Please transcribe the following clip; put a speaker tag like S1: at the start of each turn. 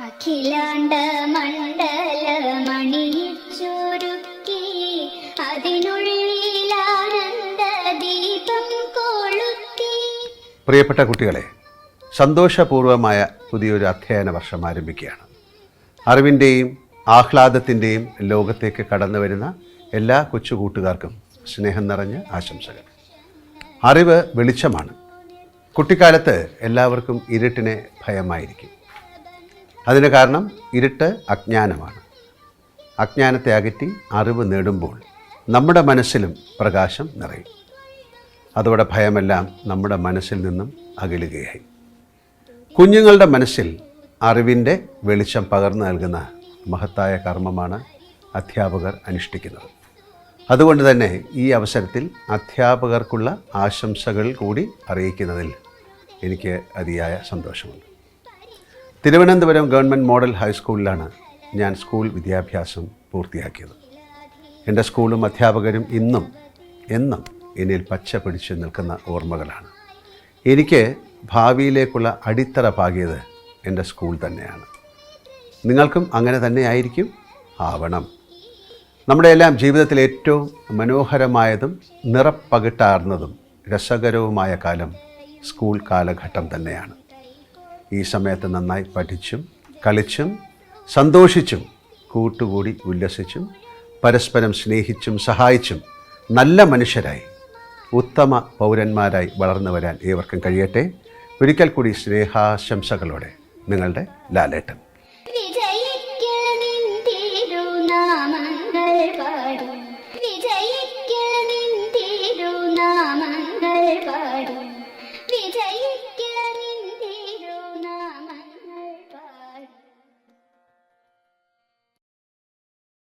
S1: അഖിലാണ്ട മണ്ഡല മണിച്ചൊരുക്കി അതിനുള്ളിലാനന്ദ ദീപം കൊളുത്തി.
S2: പ്രിയപ്പെട്ട കുട്ടികളെ സന്തോഷപൂർവമായ പുതിയൊരു അധ്യയന വർഷം ആരംഭിക്കുകയാണ്. അറിവിന്റെയും ആഹ്ലാദത്തിന്റെയും ലോകത്തേക്ക് കടന്നു വരുന്ന എല്ലാ കൊച്ചുകൂട്ടുകാർക്കും സ്നേഹം നിറഞ്ഞ ആശംസകൾ. അറിവ് വെളിച്ചമാണ്. കുട്ടിക്കാലത്ത് എല്ലാവർക്കും ഇരുട്ടിനെ ഭയമായിരിക്കും. അതിന് കാരണം ഇരുട്ട് അജ്ഞാനമാണ്. അജ്ഞാനത്തെ അകറ്റി അറിവ് നേടുമ്പോൾ നമ്മുടെ മനസ്സിലും പ്രകാശം നിറയും. അതോടെ ഭയമെല്ലാം നമ്മുടെ മനസ്സിൽ നിന്നും അകലുകയായി. കുഞ്ഞുങ്ങളുടെ മനസ്സിൽ അറിവിന്റെ വെളിച്ചം പകർന്നു നൽകുന്ന മഹത്തായ കർമ്മമാണ് അധ്യാപകർ അനുഷ്ഠിക്കുന്നത്. അതുകൊണ്ട് തന്നെ ഈ അവസരത്തിൽ അധ്യാപകർക്കുള്ള ആശംസകൾ കൂടി അറിയിക്കുന്നതിൽ എനിക്ക് അതിയായ സന്തോഷമുണ്ട്. തിരുവനന്തപുരം ഗവൺമെന്റ് മോഡൽ ഹൈസ്കൂളിലാണ് ഞാൻ സ്കൂൾ വിദ്യാഭ്യാസം പൂർത്തിയാക്കിയത്. എന്റെ സ്കൂളും അധ്യാപകരും ഇന്നും എന്നും എന്നിൽ പച്ച പിടിച്ച് നിൽക്കുന്ന ഓർമ്മകളാണ്. എനിക്ക് ഭാവിയിലേക്കുള്ള അടിത്തറ പാകിയത് എന്റെ സ്കൂൾ തന്നെയാണ്. നിങ്ങൾക്കും അങ്ങനെ തന്നെ ആയിരിക്കും? ആവണം. നമ്മുടെ എല്ലാം ജീവിതത്തിൽ ഏറ്റവും മനോഹരമായതും നിറപ്പകിട്ടാർന്നതും രസകരവുമായ കാലം സ്കൂൾ കാലഘട്ടം തന്നെയാണ്. ഈ സമയത്ത് നന്നായി പഠിച്ചും കളിച്ചും സന്തോഷിച്ചും കൂട്ടുകൂടി ഉല്ലസിച്ചും പരസ്പരം സ്നേഹിച്ചും സഹായിച്ചും നല്ല മനുഷ്യരായി ഉത്തമ പൗരന്മാരായി വളർന്നു വരാൻ ഏവർക്കും കഴിയട്ടെ. ഒരിക്കൽ കൂടി സ്നേഹാശംസകളോടെ നിങ്ങളുടെ ലാലേട്ടൻ.